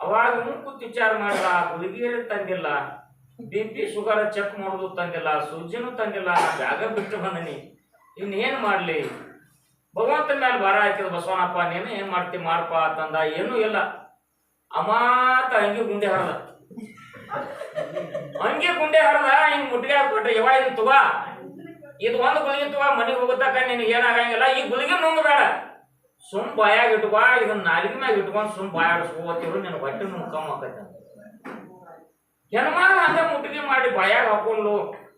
ಅವಾಗ ಕೂತು ವಿಚಾರ ಮಾಡಿದ ಗುಳಿಗೆರೆ ತಂದಿಲ್ಲ, ಬಿ ಪಿ ಶುಗರ್ ಚೆಕ್ ಮಾಡೋದು ತಂದಿಲ್ಲ, ಸೂಜಿನೂ ತಂದಿಲ್ಲ, ನಾ ಬ್ಯಾಗ ಬಿಟ್ಟು ಬಂದನಿ. ಇನ್ನೇನು ಮಾಡಲಿ? ಭಗವಂತ ಮೇಲೆ ಭಾರ ಹಾಕಿದ ಬಸವನಪ್ಪ ನೀನು ಏನು ಮಾಡ್ತಿ ಮಾಡಪ್ಪ ಅಂತಂದ ಏನೂ ಇಲ್ಲ. ಅಮಾತ ಅಂಗಿ ಗುಂಡೆ ಹರದ. ಹಂಗೆ ಗುಂಡೆ ಹರದ ಹಿಂಗೆ ಮುಟ್ಟಿಗೆ ಹಾಕ್ಬಿಟ್ರೆ ಯಾವ ಇದು ತುಬಾ ಇದು ಒಂದು ಗುಳಿಗೆ ತಗೋ, ಮನೆಗೆ ಹೋಗುತ್ತಾಕ ನಿನಗೆ ಏನಾಗಂಗಿಲ್ಲ. ಈ ಗುಳಿಗೆ ನುಂಗಬೇಡ ಸುಮ್ ಬಾಯಾಗ ಇಟ್ಕೋ ಇದನ್ನ ನಾಲ್ಕು ಮ್ಯಾಗ ಇಟ್ಕೊಂಡು ಸುಮ್ ಬಾಯಾಡಿಸ್ಕೋತಿರು ನಿನ್ನ ಹೊಟ್ಟೆ ನುಂಕಮ್ಮ ಆಕೈತೆ. ಹೆಣ್ಮಾಗ ಹಂಗ ಮುಟ್ಟಿಗೆ ಮಾಡಿ ಬಾಯಾಗ ಹಾಕೊಂಡು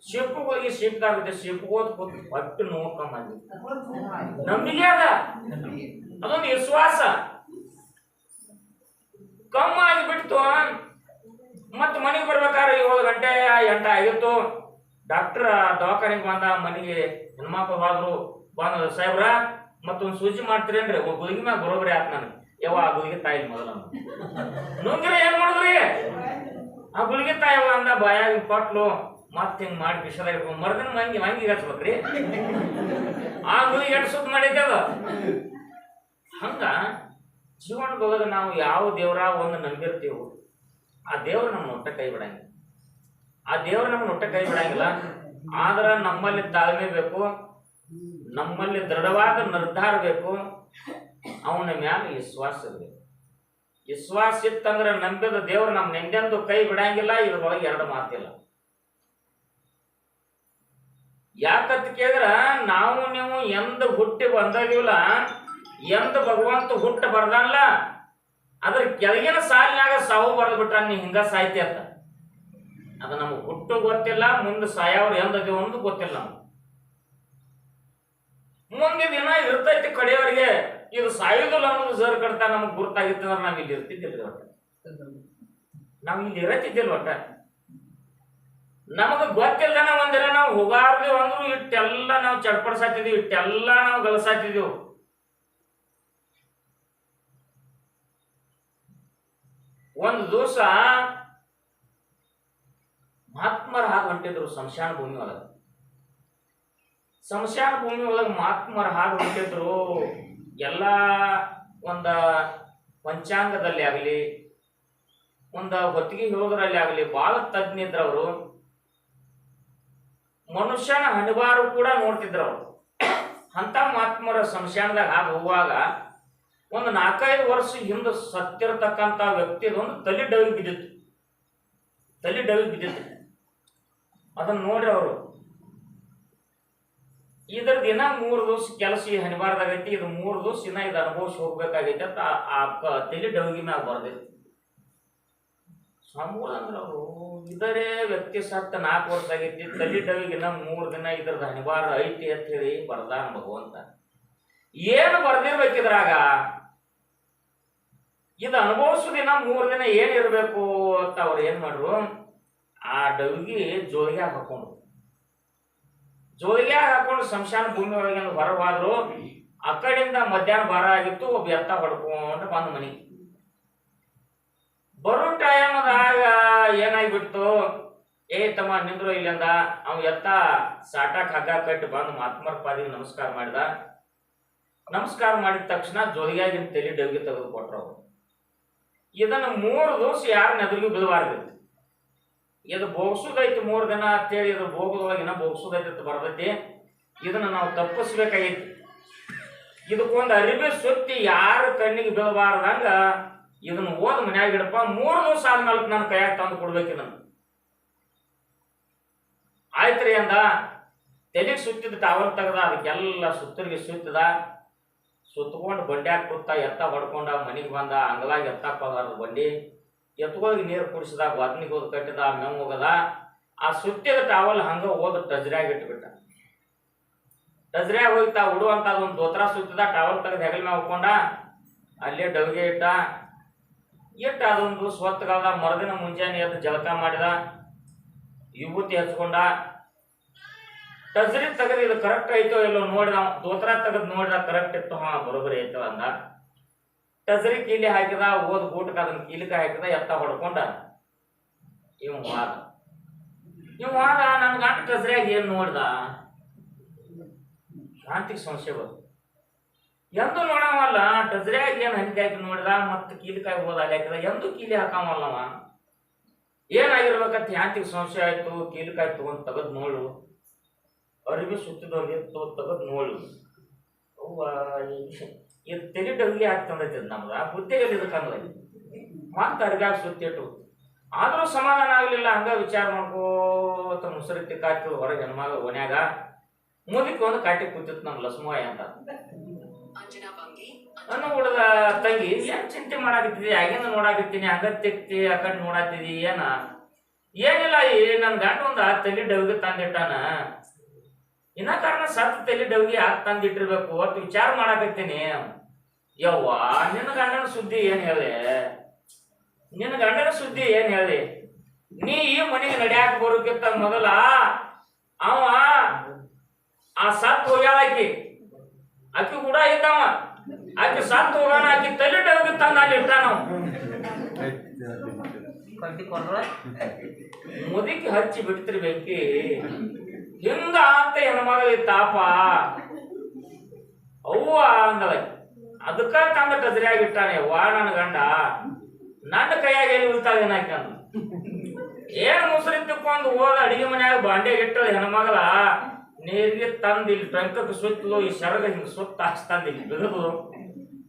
ಶಿಪ್ಪುಗಳಿಗೆ ಶಿಪ್ದಾಗುತ್ತೆ ಶಿಪ್ಗೋದ್ ಕೂತು ಹೊಟ್ಟೆ ನೋಡ್ಕೊಂಡ್ ಬಂದಿ ನಂಬಿಕೆ ಅದ. ಅದೊಂದು ವಿಶ್ವಾಸ. ಕಮ್ಮ ಆಗಿಬಿಡ್ತು. ಮತ್ ಮನೆಗೆ ಬರ್ಬೇಕಾದ್ರೆ ಏಳು ಗಂಟೆ, ಎಂಟ ಆಗಿತ್ತು. ಡಾಕ್ಟರ್ ದವಾಖಾನೆಗೆ ಬಂದ, ಮನೆಗೆ ಹೆಣ್ಮಕ್ಳು ಹೋದ್ರು. ಬಂದ, ಸಾಹೇಬ್ರ ಮತ್ತೊಂದು ಸೂಜಿ ಮಾಡ್ತೀರೇನ್ರಿ ಒಬ್ಬ ಗುಳಿಗೆ ಮ್ಯಾಗ ಬರೋಬ್ರಿ ಆತ್ ನನಗೆ. ಯಾವ ಆ ಗುಳಿಗೆ ತಾಯಿ ಮೊದಲ ನುಂಗಿರ ಏನ್ ಮಾಡಿದ್ರಿ? ಆ ಗುಳಿಗೆ ತಾಯಿ ಅವ ಅಂದ, ಬಾಯಾಗ ಕೊಟ್ಲು, ಮತ್ತೆ ಹಿಂಗ್ ಮಾಡಿ ಬಿಸಲ ಇಟ್ಕೊಂಡು ಮರ್ದಿನ ಮಂಗಿ ಮಂಗಿ ಹಚ್ಬೇಕ್ರಿ. ಆ ಗುಳಿಗೆ ಎಟ್ ಸುತ್ತ ಮಾಡೈತೆ ಅದು? ಹಂಗ ಜೀವನದೊಳಗ ನಾವು ಯಾವ ದೇವ್ರ ಒಂದು ನಂಬಿರ್ತೀವೋ, ಆ ದೇವ್ರು ನಮ್ಮ ಒಟ್ಟ ಕೈ ಬಿಡಂಗಿಲ್ಲ. ಆ ದೇವ್ರು ನಮ್ಮ ಒಟ್ಟ ಕೈ ಬಿಡಂಗಿಲ್ಲ. ಆದ್ರ ನಮ್ಮಲ್ಲಿ ತಾಳ್ಮೆ ಬೇಕು ನಮ್ಮಲ್ಲಿ ದೃಢವಾದ ನಿರ್ಧಾರ ಬೇಕು, ಅವನ ಮ್ಯಾಲ ವಿಶ್ವಾಸ ಇರಬೇಕು ವಿಶ್ವಾಸ ಇತ್ತಂದ್ರೆ ನಂಬಿದ ದೇವ್ರು ನಮ್ಮ ನೆಂದೆಂದು ಕೈ ಬಿಡಂಗಿಲ್ಲ, ಇದ್ರೊಳಗೆ ಎರಡು ಮಾತಿಲ್ಲ. ಯಾಕಂತ ಕೇಳಿದ್ರ, ನಾವು ನೀವು ಎಂದ ಹುಟ್ಟಿ ಬಂದಿಲ್ಲ ಎಂದ ಭಗವಂತ ಹುಟ್ಟು ಬರ್ದಲ್ಲ ಅದ್ರ ಕೆಳಗಿನ ಸಾಲಿನಾಗ ಸಾವು ಬರೆದು ಬಿಟ್ರ ನೀ ಹಿಂಗ ಸಾಯ್ತಿ ಅಂತ. ಅದು ನಮಗೆ ಹುಟ್ಟು ಗೊತ್ತಿಲ್ಲ, ಮುಂದೆ ಸಾಯವ್ರು ಒಂದು ಗೊತ್ತಿಲ್ಲ ನಮ್ಗೆ. ಮುಂದೆ ದಿನ ಇರ್ತೈತಿ ಕಡೆಯವರಿಗೆ. ಇದು ಸಾಯುದಿಲ್ಲ ಅನ್ನೋದು ಸರ್ ಕಡ್ತ ನಮ್ಗೆ ಗುರ್ತಾಗಿತ್ತು ಅಂದ್ರೆ ನಾವ್ ಇಲ್ಲಿ ಇರ್ತಿದ್ದಿಲ್ಲ ಒಟ್ಟ. ನಾವ್ ಇಲ್ಲಿ ಇರತ್ತಿದ್ದಿಲ್ಲ ಒಟ್ಟ. ನಮಗ ಗೊತ್ತಿಲ್ಲದನ ಒಂದಿನ ನಾವು ಹೋಗಾರ್ದೇವ್ ಅಂದ್ರು ಇಟ್ಟೆಲ್ಲ ನಾವು ಚಡ್ಪಡ್ಸಾತಿದ್ವಿ, ಇಟ್ಟೆಲ್ಲ ನಾವು ಗಳಸಾತಿದ್ವಿ ಒಂದು ದಿವಸ ಮಹಾತ್ಮರ ಹಾಗೆ ಹೊಂಟಿದ್ರು ಶಮಶಾನ ಭೂಮಿ ಒಳಗೆ. ಶಮಶಾನ ಭೂಮಿ ಒಳಗೆ ಮಹಾತ್ಮರ ಹಾಗೆ ಹೊಂಟಿದ್ರು ಎಲ್ಲ ಒಂದ ಪಂಚಾಂಗದಲ್ಲಿ ಆಗಲಿ, ಒಂದ ಹೊತ್ತಿಗೆ ಹೇಳೋದ್ರಲ್ಲಿ ಆಗಲಿ ಬಹಳ ತಜ್ಞಿದ್ರವರು ಮನುಷ್ಯನ ಹಣಿಬಾರು ಕೂಡ ನೋಡ್ತಿದ್ರು ಅವರು ಅಂತ ಮಹಾತ್ಮರ ಸಂಶಾನದಾಗ ಹಾಗೆ ಹೋಗುವಾಗ ಒಂದು ನಾಲ್ಕೈದು ವರ್ಷ ಹಿಂದೆ ಸತ್ತಿರತಕ್ಕಂಥ ವ್ಯಕ್ತಿ ಒಂದು ತಲೆ ಡವಿ ಬಿದ್ದಿತ್ತು. ತಲೆ ಡವಿ ಬಿದ್ದಿತ್ತು. ಅದನ್ನ ನೋಡ್ರಿ ಅವರು. ಇದ್ರ ದಿನ ಮೂರು ದಿವಸ ಕೆಲಸ ಈ ಹಣಿಬಾರ್ದಾಗೈತಿ ಇದು ಮೂರು ದಿವಸ ಇನ್ನ ಇದು ಅನುಭವಿಸಿ ಹೋಗ್ಬೇಕಾಗೈತಿ ಅಂತ ಆ- ತಲೆ ಡೌಗಿ ಮ್ಯಾಗ ಬರ್ದೈತಿ. ಸ್ವಾಮಿಗಳು ಅಂದ್ರೆ ಅವರು ಇದರೇ ವ್ಯಕ್ತಿ ಸತ್ತ ನಾಲ್ಕು ವರ್ಷ ಆಗೈತಿ, ತಲೆ ಡವಿಗಿನ ಮೂರು ದಿನ ಇದ್ರದ್ದು ಹಣಿಬಾರ ಐತಿ ಅಂತ ಹೇಳಿ ಬರ್ದಾನ ಭಗವಂತ. ಏನು ಬರ್ದಿರ್ಬೇಕಿದ್ರಾಗ ಇದು ಅನುಭವಿಸೋ ದಿನ ಮೂರು ದಿನ ಏನಿರಬೇಕು ಅಂತ ಅವ್ರು ಏನು ಮಾಡ್ರು? ಆ ಡವಿಗೆ ಜೋಳಿಗೆ ಹಾಕೊಂಡು ಜೋಳಿಗೆ ಹಾಕೊಂಡು ಶಮಶಾನ ಭೂಮಿ ಒಳಗೆ ಹೊರವಾದ್ರು ಆ ಕಡೆಯಿಂದ ಮಧ್ಯಾಹ್ನ ಬಾರ ಆಗಿತ್ತು, ಒಬ್ಬ ಎತ್ತ ಹೊಡ್ಕೊಂಡು ಬಂದ ಮನೆಗೆ ಬರೋ ಟೈಮದಾಗ ಏನಾಗ್ಬಿಡ್ತು? ಏ ತಮ್ಮ, ನಿಂದ್ರು ಇಲ್ಲಿಂದ ಅವ್ ಎತ್ತ ಸಾಟಾಕ್ ಹಗ್ಗ ಕಟ್ಟಿ ಬಂದು ಮಹಾತ್ಮರ ಪಾದಿಗೆ ನಮಸ್ಕಾರ ಮಾಡಿದ. ನಮಸ್ಕಾರ ಮಾಡಿದ ತಕ್ಷಣ ಜೋಳಿಯಾಗಿನ ತಲೆ ಡಬ್ಬಿ ತೆಗೆದು ಕೊಟ್ರು ಅವ್ರು. ಇದನ್ನ ಮೂರು ದಿವಸ ಯಾರು ನೆದರಿಗೂ ಬೀಳಬಾರ್ದಿತ್ತು ಇದು ಬೋಗ್ಸುದೈತಿ ಮೂರು ದಿನ ಅಂತೇಳಿ ಇದು ಭೋಗದೊಳಗಿನ ಬೋಗ್ಸುದೈತಿ ಅಂತ ಬರ್ತೈತಿ. ಇದನ್ನ ನಾವು ತಪ್ಪಿಸ್ಬೇಕಾಗಿತ್ತು ಇದಕ್ಕೊಂದು ಅರಿವೆ ಸುತ್ತಿ ಯಾರು ಕಣ್ಣಿಗೆ ಬೀಳಬಾರ್ದಂಗ ಇದನ್ನ ಓದ್ ಮನ್ಯಾಗ ಇಡಪ್ಪ. ಮೂರು ದಿವಸ ಆದ್ಮೇಲೆ ನನ್ನ ಕೈಯಾಗ ತಂದು ಕೊಡ್ಬೇಕು ಇದನ್ನ. ಆಯ್ತ್ರಿ ಅಂದ. ತಲೆಗೆ ಸುತ್ತಿದ ಟವರ್ ತೆಗ್ದ, ಅದಕ್ಕೆಲ್ಲ ಸುತ್ತರಿಗೆ ಸುತ್ತದ. ಸುತ್ತಕೊಂಡು ಬಂಡ್ಯಾಗ ಕೂತ ಎತ್ತ ಹೊಡ್ಕೊಂಡ, ಮನೆಗೆ ಬಂದ, ಅಂಗಲಾಗ ಅದಾರ ಬಂಡಿ. ಎತ್ಕೋಗಿ ನೀರು ಕುಡಿಸಿದಾಗ ಒದ್ನಿಗೆ ಹೋದ ಕಟ್ಟಿದ ಮೇವ್ ಹೋಗದ. ಆ ಸುತ್ತಿದ ಟಾವಲ್ ಹಂಗ ಹೋದ ಟಜ್ರ್ಯಾಗ ಇಟ್ಬಿಟ್ಟ. ಟಜ್ರ್ಯಾಗ ಹೋಗಿ ತಾ ಉಡುವಂತ ಅದೊಂದು ದೋತ್ರ ಸುತ್ತಿದ ಟಾವಲ್ ತೆಗೆದು ಹೆಗಲ ಮ್ಯಾಗ ಹಾಕೊಂಡ ಅಲ್ಲೇ ಡಲ್ಗೆ ಇಟ್ಟ. ಇಟ್ಟ ಅದೊಂದು ಸ್ವತ್ಗಾದ ಮರದಿನ ಮುಂಜಾನೆ ಎದ್ದು ಜಳಕ ಮಾಡಿದ, ವಿಭೂತಿ ಹಚ್ಕೊಂಡ. ಟಜ್ರಿ ತೆಗೆದು ಇದು ಕರೆಕ್ಟ್ ಐತೋ ಇಲ್ಲೋ ನೋಡಿದ. ದೋತ್ರ ತೆಗೆದು ನೋಡಿದ ಕರೆಕ್ಟ್ ಇತ್ತು ಹಾ, ಬರೋಬರಿ ಐತೋ ಅಂದ. ಟಜ್ರಿ ಕೀಲಿ ಹಾಕಿದ ಓದ್ ಊಟಕ್ಕೆ ಅದನ್ನ ಕೀಲಿಕ ಹಾಕಿದ, ಎತ್ತ ಹೊಡ್ಕೊಂಡ. ಇವ್ ವಾದ. ಇವ್ ವಾದ ನನ್ನ ಗಂಟ ಟಸರಿಯಾಗಿ ಏನ್ ನೋಡ್ದ? ಶಾಂತಿಗೆ ಸಂಶಯ ಬಂತು ಎಂದು ನೋಡವಲ್ಲ ಟಸರಿಯಾಗಿ ಏನ್ ಹನಿಕೆ ಹಾಕಿ ನೋಡಿದ, ಮತ್ತೆ ಕೀಲಿಕಾಯಿ ಹೋದ ಅಲ್ಲಿ ಹಾಕಿದ, ಎಂದು ಕೀಲಿ ಹಾಕವಲ್ಲವ ಏನಾಗಿರ್ಬೇಕಂತ ಯಾಂತಿಗೆ ಸಂಶಯ ಆಯ್ತು, ಕೀಲಿಕಾಯಿ ತಗೊಂಡ್ ತಗದ್ ನೋಡು. ಅರಿವಿ ಸುತ್ತಿದವ್ರಿಗೆ ನಿಂತು ತೆಗೆದ್ ನೋಡು. ಅವ್ವ ಇದು ತೆಲಿ ಡಗ್ಲಿ ಆಗ್ತಂದೈತಿ ಬುದ್ಧಿ ಬುದ್ಧಿಗೆ ಇದಕ್ಕಂದ್ರೆ ಮತ್ತೆ ಅರ್ಗ ಸುತ್ತಿಟ್ಟು. ಆದರೂ ಸಮಾಧಾನ ಆಗಲಿಲ್ಲ. ಹಂಗ ವಿಚಾರ ಮಾಡ್ಕೋತ ಮುಸರಿ ಕಾಟು ಹೊರಗೆ ಹೆಣ್ಮಗ ಓನ್ಯಾಗ ಮುದಿಕ್ ಒಂದು ಕಾಟಿ ಕೂತಿತ್ತು ನಮ್ಮ ಲಸ್ಮೋಯ ಅಂತ. ನನ್ನ ಹುಡುಗ ತಂಗಿ, ಏನ್ ಚಿಂತೆ ಮಾಡಾಕತ್ತಿದಿ? ಆಗಿಂದ ನೋಡಾಕತ್ತೀನಿ ಅಗತ್ಯಕ್ತಿ ತಿಕ್ತಿ ಕಡೆ ನೋಡಾತಿದಿ ಏನ? ಏನಿಲ್ಲ, ಈ ನನ್ನ ಗಂಡ ಒಂದು ತಲೆ ಡವ್ಗೆ ತಂದಿಟ್ಟಾನ. ಇನ್ನ ಕಾರಣ ಸತ್ ತಲೆ ಡವಿಗೆ ಯಾಕೆ ತಂದಿಟ್ಟಿರ್ಬೇಕು. ಒಟ್ಟು ವಿಚಾರ ಮಾಡಾಕತ್ತೀನಿ. ಯವ್ವ ನಿನ್ನ ಗಂಡನ ಸುದ್ದಿ ಏನು ಹೇಳಿ? ನಿನ್ನ ಗಂಡನ ಸುದ್ದಿ ಏನು ಹೇಳಿ? ನೀ ಈ ಮನೆಗೆ ನಡ್ಯಾಕ ಬರೋಕ್ಕಿಂತ ಮೊದಲ ಅವ ಆ ಸತ್ ಹೋಗ್ಯಾಳ ಆಕಿ. ಆಕಿ ಕೂಡ ಇದ್ದಾವ. ಆಕಿ ಸತ್ ಹೋಗೋಣ ಆಕಿ ತಲೆ ತಂದ ಅಲ್ಲಿ ಅವ. ಮುದುಕಿ ಹಚ್ಚಿ ಬಿಡ್ತಿರಿ ಬೆಂಕಿ ಹಿಂಗ ಅಂತ ತಾಪ ಅವ್ವ ಅಂದಳ ಅದಕ್ಕ ತಂದ ಟದ್ರಿಯಾಗಿ ಇಟ್ಟಾನೆ, ವಾ ನನ್ನ ಗಂಡ. ನನ್ನ ಕೈಯಾಗ ಎಲ್ಲಿ ಉಳ್ತಾಳೆ ಏನಾಕಂದ ಏನ್ ಮುಸುರಿ ತಿಕ್ಕೊಂಡು ಹೋದ ಅಡಿಗೆ ಮನ್ಯಾಗ ಬಾಂಡೆ ಇಟ್ಟದ ಹೆಣ್ಮಗಲ ನೀರಿಗೆ ತಂದು ಇಲ್ಲಿ ಟಂಕಕ್ಕೆ ಸುತ್ತಲು ಈ ಶರದ ಹಿಂಗೆ ಸುತ್ತ ಹಚ್ತಂದು ಇಲ್ಲಿ ಬಿಡದು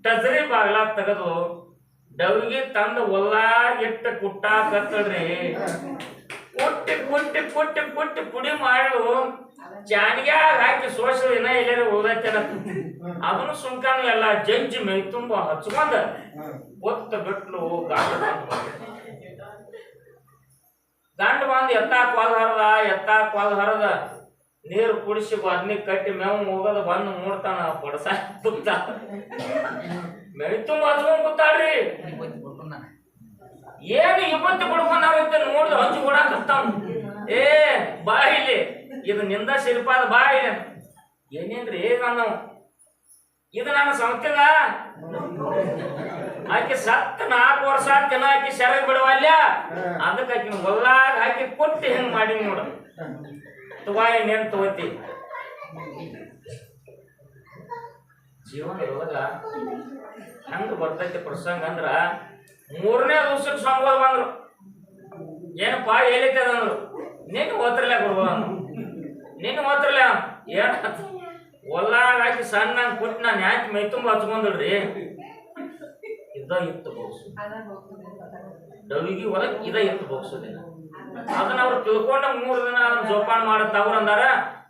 ಟಜರಿ ಬಾಗ್ಲ ತೆಗೆದು ಡವಿಗೆ ತಂದು ಒಲ್ಲಾಗಿಟ್ಟ ಕುಟ್ಟಾಕತ್ತಳ್ರಿ. ಕುಟ್ಟಿ ಕುಟ್ಟಿ ಕುಟ್ಟಿ ಕುಟ್ಟಿ ಪುಡಿ ಮಾಡಿದು ಜಾನಿಗ್ಯಾಗ ಹಾಕಿ ಸೋಸಲು ಇನ್ನ ಎಲ್ಲಾರು ಉಳ್ದೈತೇನ ಅದನ್ನು ಸುಮ್ಕಾನು ಎಲ್ಲ ಜಂಜಿ ಮೈ ತುಂಬ ಹಚ್ಕೊಂಡ ಒತ್ತ ಬಿಟ್ಲು ಗಾಂಡ ಬಂದ್ ಗಂಡ ಬಂದು ಎತ್ತ ಕೊಲ್ ಹರದ, ಎತ್ತ ಕೊಲ್ ಹರದ. ನೀರು ಕುಡಿಸಿ ಬದ್ನಿ ಕಟ್ಟಿ ಮೇವು ಹೋಗೋದು ಬಂದು ನೋಡ್ತಾನ ಬಡಸ ತುತ್ತ ಮೈ ತುಂಬ ಹಚ್ಕೊಂಡ್ ಕೂತಾಳ್ರಿ. ಏನು ಇಪ್ಪತ್ತು ಬಿಡ್ಕೊಂಡಾಗೈತೆ ನೋಡಿದ್ರೆ ಹಂಚು ಕೊಡಾಕತ್ತಾವ ಏ, ಬಾ ಇಲ್ಲಿ. ಇದು ನಿಂದ ಶಿಲ್ಪಾದ ಬಾ ಇದೆ ಏನೇನ್ರಿ? ನಾನು ಇದು ನನ್ನ ಸಂಸ್ಥೆದ? ಆಕೆ ಸತ್ತ ನಾಲ್ಕು ವರ್ಷ ಜನ ಆಕೆ ಶರಗ್ ಬಿಡವಲ್ಯ? ಅದಕ್ಕೆ ಆಕಿನ ಹೊಲ್ಲಾಗ ಹಾಕಿ ಕೊಟ್ಟು ಹೆಂಗ್ ಮಾಡಿ ನೋಡ. ತುವಾಯಿ ನೇನ್ ತಗೋತಿ? ಜೀವನದೊಳಗ ಹೆಂಗ ಬರ್ತೈತಿ ಪ್ರಸಂಗ ಅಂದ್ರ ಮೂರನೇ ದಿವ್ಸಕ್ಕೆ ಸ್ವಾಮಿಗಳು ಬಂದ್ರು. ಏನಪ್ಪ ಹೇಳಿದ್ದೆ ಅಂದ್ರು ನಿನ್ನ ಓದ್ರಲ್ಲ ಬರ್ಬೋದು ನಿನ್ನ ಮಾತ್ರ ಏನ? ಹೊಲ್ಲಾಗ ಹಾಕಿ ಸಣ್ಣ ಕೊಟ್ಟು ನಾನು ಯಾಕೆ ಮೈ ತುಂಬ ಹಚ್ಕೊಂಡ್ರಿ ಇದ ಇತ್ತು ಬೋಕ್ಸು ಡವಿಗಿ ಹೊಲಕ್ ಇದ ಇತ್ತು ಬೋಕ್ಸೋದಿನ ಅದನ್ನ ಅವ್ರು ತಿಳ್ಕೊಂಡ ಮೂರು ದಿನ ಅದನ್ನ ಜೋಪಾನ ಮಾಡತ್ತ ಅವ್ರ ಅಂದಾರ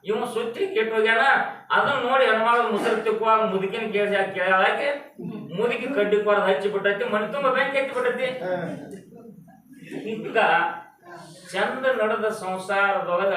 ಇವ್ ಸುತ್ತಿ ಕೆಟ್ಟ ಹೋಗ್ಯಾನ. ಅದನ್ನ ನೋಡಿ ಹೆಣ್ಮಾಳ ಮುಸುರು ತಿಕ್ಕುವಾಗ ಮುದುಕಿನ ಕೇಳಿ ಕೇಳಾಕೆ ಮುದುಕಿ ಕಡ್ಡಿ ಕೊರದ ಹಚ್ಚಿ ಬಿಟ್ಟೈತಿ ಮನೆ ತುಂಬ ಬೆಂಕಿ ಹಚ್ಚಿ ಬಿಟ್ಟೈತಿ. ಚಂದ ನಡೆದ ಸಂಸಾರದೊಳಗ